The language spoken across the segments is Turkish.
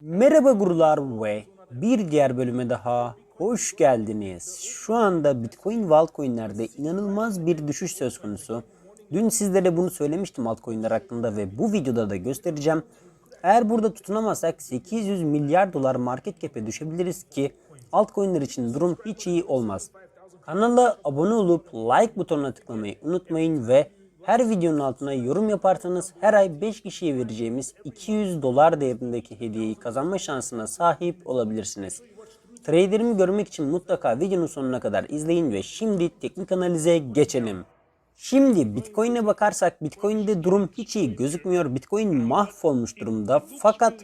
Merhaba gurular ve bir diğer bölüme daha hoş geldiniz. Şu anda Bitcoin ve altcoin'lerde inanılmaz bir düşüş söz konusu. Dün sizlere bunu söylemiştim altcoin'ler hakkında ve bu videoda da göstereceğim. Eğer burada tutunamazsak 800 milyar dolar market cap'e düşebiliriz ki altcoin'ler için durum hiç iyi olmaz. Kanala abone olup like butonuna tıklamayı unutmayın ve her videonun altına yorum yaparsanız her ay 5 kişiye vereceğimiz 200 dolar değerindeki hediyeyi kazanma şansına sahip olabilirsiniz. Traderimi görmek için mutlaka videonun sonuna kadar izleyin ve şimdi teknik analize geçelim. Şimdi Bitcoin'e bakarsak Bitcoin'de durum hiç iyi gözükmüyor. Bitcoin mahvolmuş durumda. Fakat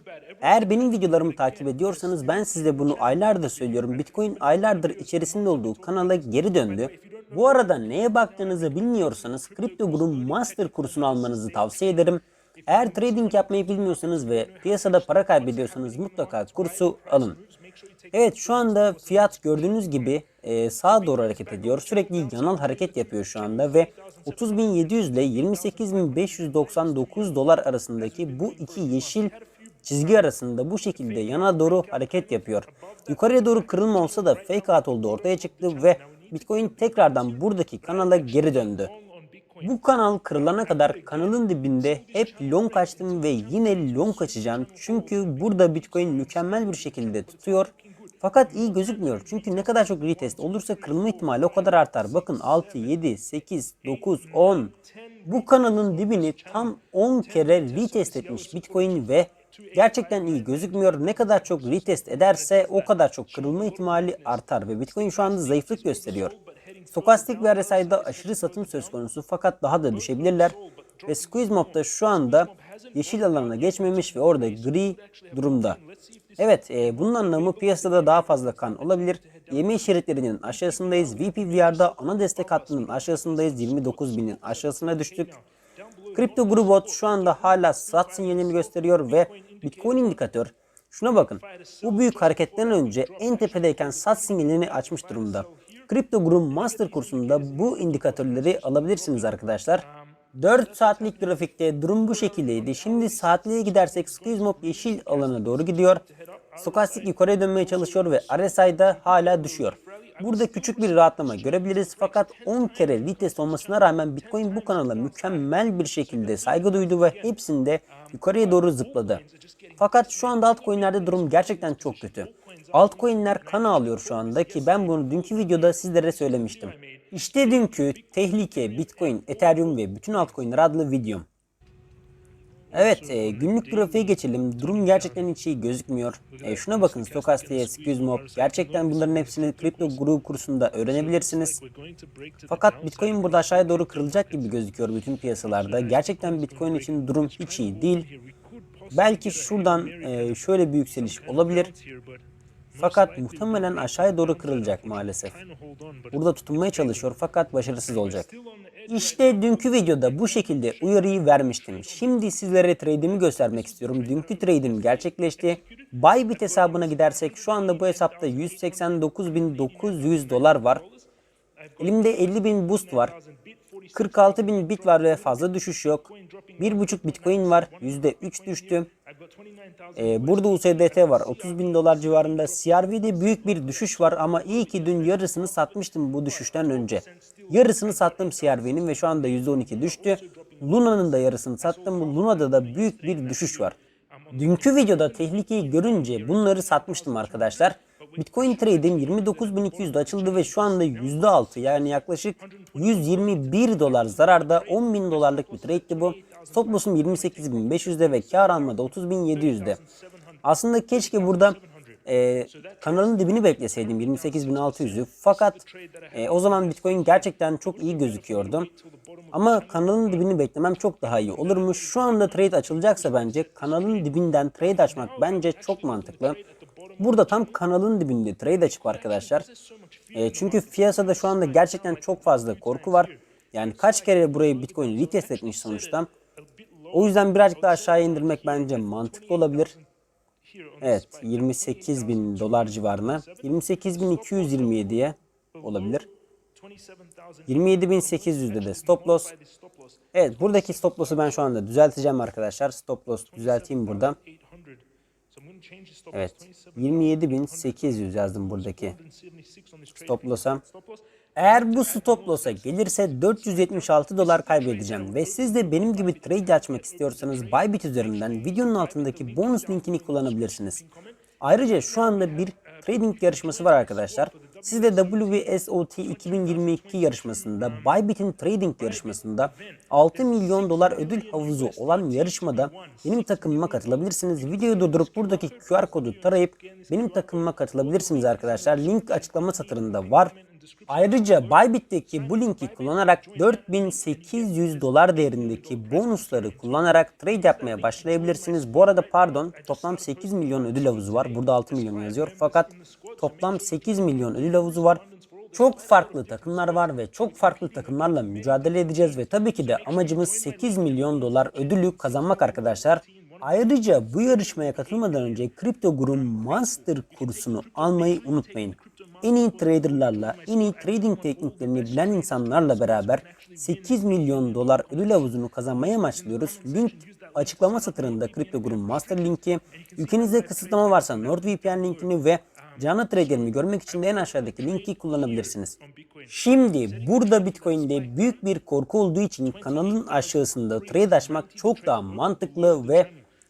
eğer benim videolarımı takip ediyorsanız ben size bunu aylardır söylüyorum. Bitcoin aylardır içerisinde olduğu kanala geri döndü. Bu arada neye baktığınızı bilmiyorsanız Kripto Guru Master kursunu almanızı tavsiye ederim. Eğer trading yapmayı bilmiyorsanız ve piyasada para kaybediyorsanız mutlaka kursu alın. Evet şu anda fiyat gördüğünüz gibi e, sağa doğru hareket ediyor. Sürekli yanal hareket yapıyor şu anda ve 30.700 ile 28.599 dolar arasındaki bu iki yeşil çizgi arasında bu şekilde yana doğru hareket yapıyor. Yukarıya doğru kırılma olsa da fake out oldu ortaya çıktı ve Bitcoin tekrardan buradaki kanala geri döndü. Bu kanal kırılana kadar kanalın dibinde hep long açtım ve yine long açacağım. Çünkü burada Bitcoin mükemmel bir şekilde tutuyor. Fakat iyi gözükmüyor. Çünkü ne kadar çok retest olursa kırılma ihtimali o kadar artar. Bakın 6, 7, 8, 9, 10. Bu kanalın dibini tam 10 kere retest etmiş Bitcoin ve gerçekten iyi gözükmüyor. Ne kadar çok retest ederse o kadar çok kırılma ihtimali artar ve Bitcoin şu anda zayıflık gösteriyor. Stokastik ve RSI'da aşırı satım söz konusu fakat daha da düşebilirler. Ve Squeeze Mob'da şu anda yeşil alana geçmemiş ve orada gri durumda. Evet e, bunun anlamı piyasada daha fazla kan olabilir. Yeme işaretlerinin aşağısındayız. VPVR'da ana destek hattının aşağısındayız. 29.000'in aşağısına düştük. Kripto Grubot şu anda hala sat sinyalini gösteriyor ve Bitcoin indikatör şuna bakın. Bu büyük hareketten önce en tepedeyken sat sinyalini açmış durumda. Kripto Guru Master kursunda bu indikatörleri alabilirsiniz arkadaşlar. 4 saatlik grafikte durum bu şekildeydi. Şimdi saatliğe gidersek Squeeze Mob yeşil alana doğru gidiyor. Stokastik yukarıya dönmeye çalışıyor ve RSI'da hala düşüyor. Burada küçük bir rahatlama görebiliriz fakat 10 kere retest olmasına rağmen Bitcoin bu kanala mükemmel bir şekilde saygı duydu ve hepsinde yukarıya doğru zıpladı. Fakat şu anda altcoin'lerde durum gerçekten çok kötü. Altcoin'ler kan ağlıyor şu anda ki ben bunu dünkü videoda sizlere söylemiştim. İşte dünkü tehlike Bitcoin, Ethereum ve bütün altcoin'ler adlı videom. Evet e, günlük grafiğe geçelim. Durum gerçekten hiç iyi gözükmüyor. E, şuna bakın Stokastik'e, Squeeze Gerçekten bunların hepsini kripto grubu kursunda öğrenebilirsiniz. Fakat Bitcoin burada aşağıya doğru kırılacak gibi gözüküyor bütün piyasalarda. Gerçekten Bitcoin için durum hiç iyi değil. Belki şuradan e, şöyle bir yükseliş olabilir. Fakat muhtemelen aşağıya doğru kırılacak maalesef. Burada tutunmaya çalışıyor fakat başarısız olacak. İşte dünkü videoda bu şekilde uyarıyı vermiştim. Şimdi sizlere trade'imi göstermek istiyorum. Dünkü trade'im gerçekleşti. Bybit hesabına gidersek şu anda bu hesapta 189.900 dolar var. Elimde 50.000 boost var. 46.000 bit var ve fazla düşüş yok. 1.5 bitcoin var. %3 düştü. Ee, burada USDT var. 30.000 dolar civarında. CRV'de büyük bir düşüş var ama iyi ki dün yarısını satmıştım bu düşüşten önce. Yarısını sattım CRV'nin ve şu anda %12 düştü. Luna'nın da yarısını sattım. Luna'da da büyük bir düşüş var. Dünkü videoda tehlikeyi görünce bunları satmıştım arkadaşlar. Bitcoin trade'im 29.200'de açıldı ve şu anda %6 yani yaklaşık 121 dolar zararda 10.000 dolarlık bir trade'ti bu. Stop loss'um 28.500'de ve kar almada 30.700'de. Aslında keşke burada e, kanalın dibini bekleseydim 28.600'ü fakat e, o zaman Bitcoin gerçekten çok iyi gözüküyordu. Ama kanalın dibini beklemem çok daha iyi olurmuş. Şu anda trade açılacaksa bence kanalın dibinden trade açmak bence çok mantıklı. Burada tam kanalın dibinde trade açıp arkadaşlar. E, çünkü piyasada şu anda gerçekten çok fazla korku var. Yani kaç kere burayı Bitcoin retest etmiş sonuçta. O yüzden birazcık daha aşağıya indirmek bence mantıklı olabilir. Evet 28 bin dolar civarına. 28.227'ye olabilir. 27.800'de de stop loss. Evet buradaki stop loss'u ben şu anda düzelteceğim arkadaşlar. Stop loss düzelteyim burada. Evet. 27.800 yazdım buradaki stop loss'a. Eğer bu stop loss'a gelirse 476 dolar kaybedeceğim ve siz de benim gibi trade açmak istiyorsanız Bybit üzerinden videonun altındaki bonus linkini kullanabilirsiniz. Ayrıca şu anda bir trading yarışması var arkadaşlar. Siz de WSOT 2022 yarışmasında Bybit'in trading yarışmasında 6 milyon dolar ödül havuzu olan yarışmada benim takımıma katılabilirsiniz. Videoyu durdurup buradaki QR kodu tarayıp benim takımıma katılabilirsiniz arkadaşlar. Link açıklama satırında var. Ayrıca Bybit'teki bu linki kullanarak 4800 dolar değerindeki bonusları kullanarak trade yapmaya başlayabilirsiniz. Bu arada pardon toplam 8 milyon ödül havuzu var. Burada 6 milyon yazıyor. Fakat toplam 8 milyon ödül havuzu var. Çok farklı takımlar var ve çok farklı takımlarla mücadele edeceğiz ve tabii ki de amacımız 8 milyon dolar ödülü kazanmak arkadaşlar. Ayrıca bu yarışmaya katılmadan önce Kripto Guru Master kursunu almayı unutmayın. En iyi traderlarla, en iyi trading tekniklerini bilen insanlarla beraber 8 milyon dolar ödül havuzunu kazanmaya amaçlıyoruz. Link açıklama satırında Kripto Guru Master linki, ülkenizde kısıtlama varsa NordVPN linkini ve canlı traderimi görmek için de en aşağıdaki linki kullanabilirsiniz. Şimdi burada Bitcoin'de büyük bir korku olduğu için kanalın aşağısında trade açmak çok daha mantıklı ve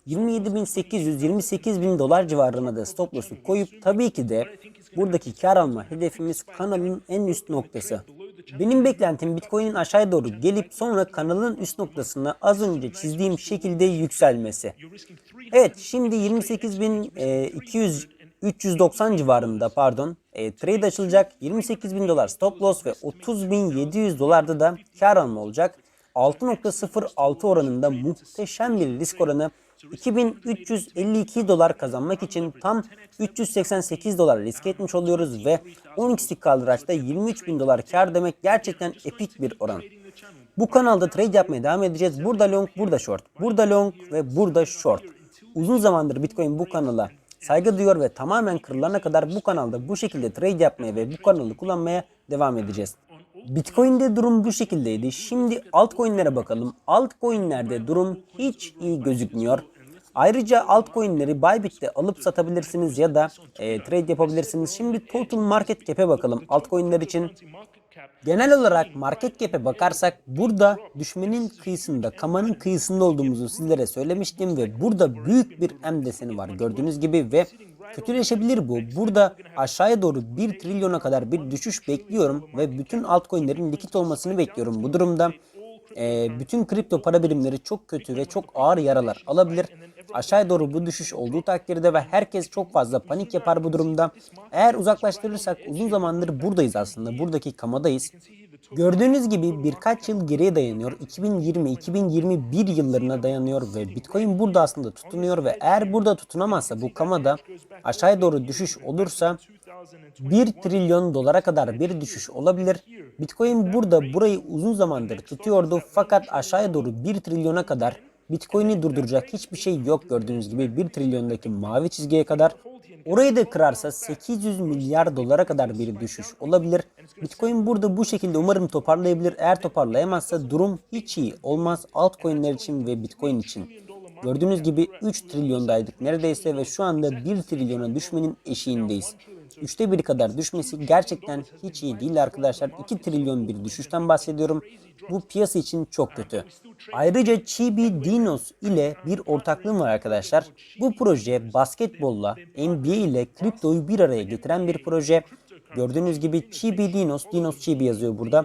27.800-28.000 dolar civarına da stop loss'u koyup tabii ki de buradaki kar alma hedefimiz kanalın en üst noktası. Benim beklentim Bitcoin'in aşağıya doğru gelip sonra kanalın üst noktasına az önce çizdiğim şekilde yükselmesi. Evet şimdi 28.200 390 civarında pardon e, trade açılacak. 28.000 dolar stop loss ve 30.700 dolarda da kar alma olacak. 6.06 oranında muhteşem bir risk oranı 2352 dolar kazanmak için tam 388 dolar risk etmiş oluyoruz ve 12'lik kaldıraçta 23 bin dolar kar demek gerçekten epik bir oran. Bu kanalda trade yapmaya devam edeceğiz. Burada long, burada short. Burada long ve burada short. Uzun zamandır Bitcoin bu kanala saygı duyuyor ve tamamen kırılana kadar bu kanalda bu şekilde trade yapmaya ve bu kanalı kullanmaya devam edeceğiz. Bitcoin'de durum bu şekildeydi. Şimdi altcoin'lere bakalım. Altcoin'lerde durum hiç iyi gözükmüyor. Ayrıca altcoin'leri Bybit'te alıp satabilirsiniz ya da e, trade yapabilirsiniz. Şimdi total market cap'e bakalım altcoin'ler için. Genel olarak market cap'e bakarsak burada düşmenin kıyısında, kamanın kıyısında olduğumuzu sizlere söylemiştim ve burada büyük bir M deseni var gördüğünüz gibi ve kötüleşebilir bu. Burada aşağıya doğru 1 trilyona kadar bir düşüş bekliyorum ve bütün altcoin'lerin likit olmasını bekliyorum. Bu durumda e, bütün kripto para birimleri çok kötü ve çok ağır yaralar alabilir. Aşağıya doğru bu düşüş olduğu takdirde ve herkes çok fazla panik yapar bu durumda. Eğer uzaklaştırırsak uzun zamandır buradayız aslında. Buradaki kamadayız. Gördüğünüz gibi birkaç yıl geriye dayanıyor. 2020-2021 yıllarına dayanıyor ve Bitcoin burada aslında tutunuyor ve eğer burada tutunamazsa bu kamada aşağıya doğru düşüş olursa 1 trilyon dolara kadar bir düşüş olabilir. Bitcoin burada burayı uzun zamandır tutuyordu fakat aşağıya doğru 1 trilyona kadar Bitcoin'i durduracak hiçbir şey yok gördüğünüz gibi 1 trilyondaki mavi çizgiye kadar. Orayı da kırarsa 800 milyar dolara kadar bir düşüş olabilir. Bitcoin burada bu şekilde umarım toparlayabilir. Eğer toparlayamazsa durum hiç iyi olmaz altcoin'ler için ve Bitcoin için. Gördüğünüz gibi 3 trilyondaydık neredeyse ve şu anda 1 trilyona düşmenin eşiğindeyiz. Üçte biri kadar düşmesi gerçekten hiç iyi değil arkadaşlar. 2 trilyon bir düşüşten bahsediyorum. Bu piyasa için çok kötü. Ayrıca Chibi Dinos ile bir ortaklığım var arkadaşlar. Bu proje basketbolla, NBA ile kriptoyu bir araya getiren bir proje. Gördüğünüz gibi Chibi Dinos, Dinos Chibi yazıyor burada.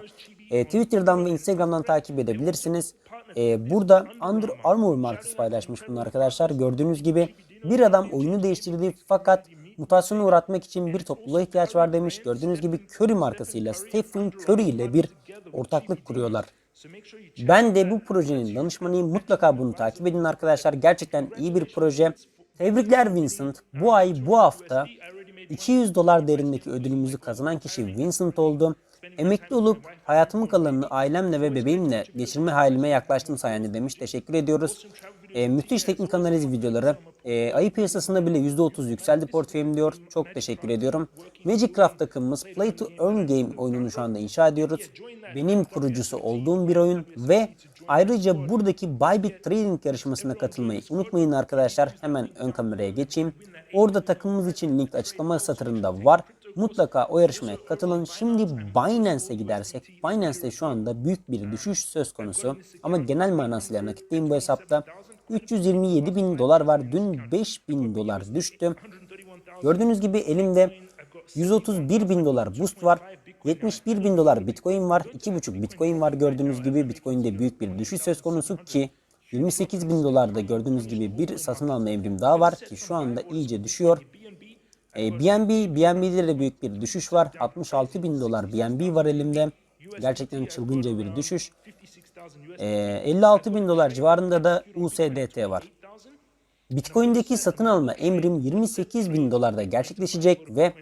E, Twitter'dan ve Instagram'dan takip edebilirsiniz. E, burada Under Armour markası paylaşmış bunlar arkadaşlar. Gördüğünüz gibi bir adam oyunu değiştirdi fakat mutasyonu uğratmak için bir topluluğa ihtiyaç var demiş. Gördüğünüz gibi Curry markasıyla Stephen Curry ile bir ortaklık kuruyorlar. Ben de bu projenin danışmanıyım. Mutlaka bunu takip edin arkadaşlar. Gerçekten iyi bir proje. Tebrikler Vincent. Bu ay, bu hafta 200 dolar değerindeki ödülümüzü kazanan kişi Vincent oldu. Emekli olup hayatımın kalanını ailemle ve bebeğimle geçirme halime yaklaştım sayende demiş. Teşekkür ediyoruz. E, müthiş teknik analiz videoları. E, ayı piyasasında bile %30 yükseldi portföyüm diyor. Çok teşekkür ediyorum. Magic Craft takımımız Play to Earn Game oyununu şu anda inşa ediyoruz. Benim kurucusu olduğum bir oyun ve Ayrıca buradaki Bybit Trading yarışmasına katılmayı unutmayın arkadaşlar. Hemen ön kameraya geçeyim. Orada takımımız için link açıklama satırında var. Mutlaka o yarışmaya katılın. Şimdi Binance'e gidersek, Binance'te şu anda büyük bir düşüş söz konusu. Ama genel manasıyla nakitleyim bu hesapta. 327 bin dolar var. Dün 5 bin dolar düştü. Gördüğünüz gibi elimde 131 bin dolar boost var. 71 bin dolar bitcoin var. 2,5 bitcoin var gördüğünüz gibi. Bitcoin'de büyük bir düşüş söz konusu ki 28 bin dolarda gördüğünüz gibi bir satın alma emrim daha var ki şu anda iyice düşüyor. E, BNB, BNB'de de büyük bir düşüş var. 66 bin dolar BNB var elimde. Gerçekten çılgınca bir düşüş. E, 56 bin dolar civarında da USDT var. Bitcoin'deki satın alma emrim 28 bin dolarda gerçekleşecek ve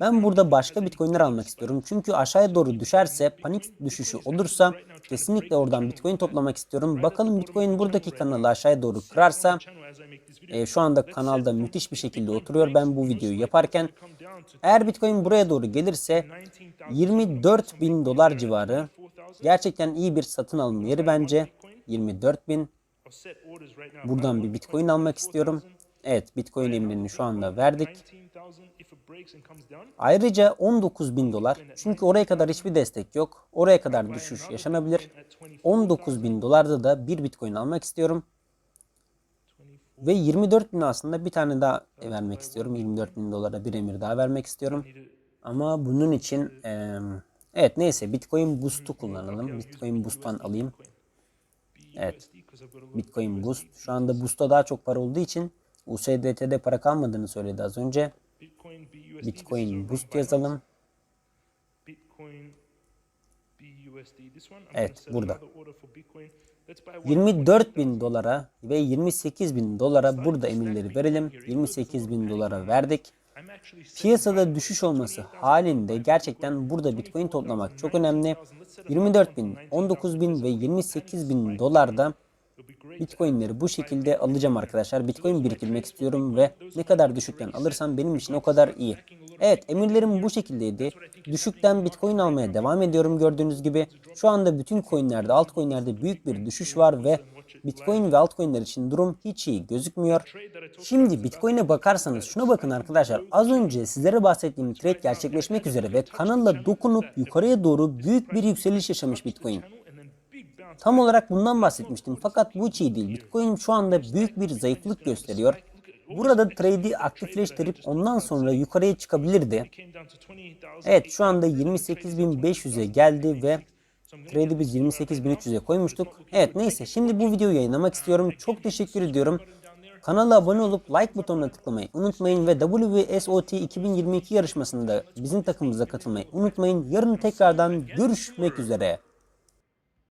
ben burada başka Bitcoin'ler almak istiyorum. Çünkü aşağıya doğru düşerse panik düşüşü olursa kesinlikle oradan Bitcoin toplamak istiyorum. Bakalım Bitcoin buradaki kanalı aşağıya doğru kırarsa e, şu anda kanalda müthiş bir şekilde oturuyor ben bu videoyu yaparken. Eğer Bitcoin buraya doğru gelirse 24 bin dolar civarı gerçekten iyi bir satın alım yeri bence. 24 bin. Buradan bir Bitcoin almak istiyorum. Evet Bitcoin emrini şu anda verdik. Ayrıca 19 bin dolar. Çünkü oraya kadar hiçbir destek yok. Oraya kadar düşüş yaşanabilir. 19 bin dolarda da bir Bitcoin almak istiyorum. Ve 24 bin aslında bir tane daha vermek istiyorum. 24 bin dolara bir emir daha vermek istiyorum. Ama bunun için eee, evet neyse Bitcoin Boost'u kullanalım. Bitcoin Boost'tan alayım. Evet. Bitcoin Boost. Şu anda Boost'ta daha çok para olduğu için USDT'de para kalmadığını söyledi az önce. Bitcoin Boost yazalım. Evet burada. 24 bin dolara ve 28 bin dolara burada emirleri verelim. 28 bin dolara verdik. Piyasada düşüş olması halinde gerçekten burada Bitcoin toplamak çok önemli. 24 bin, 19 bin ve 28 bin dolarda Bitcoin'leri bu şekilde alacağım arkadaşlar. Bitcoin biriktirmek istiyorum ve ne kadar düşükten alırsam benim için o kadar iyi. Evet emirlerim bu şekildeydi. Düşükten Bitcoin almaya devam ediyorum gördüğünüz gibi. Şu anda bütün coinlerde, altcoinlerde büyük bir düşüş var ve Bitcoin ve altcoinler için durum hiç iyi gözükmüyor. Şimdi Bitcoin'e bakarsanız şuna bakın arkadaşlar. Az önce sizlere bahsettiğim trade gerçekleşmek üzere ve kanalla dokunup yukarıya doğru büyük bir yükseliş yaşamış Bitcoin. Tam olarak bundan bahsetmiştim fakat bu hiç iyi değil. Bitcoin şu anda büyük bir zayıflık gösteriyor. Burada trade'i aktifleştirip ondan sonra yukarıya çıkabilirdi. Evet şu anda 28.500'e geldi ve trade'i biz 28.300'e koymuştuk. Evet neyse şimdi bu videoyu yayınlamak istiyorum. Çok teşekkür ediyorum. Kanala abone olup like butonuna tıklamayı unutmayın ve WSOT 2022 yarışmasında bizim takımımıza katılmayı unutmayın. Yarın tekrardan görüşmek üzere.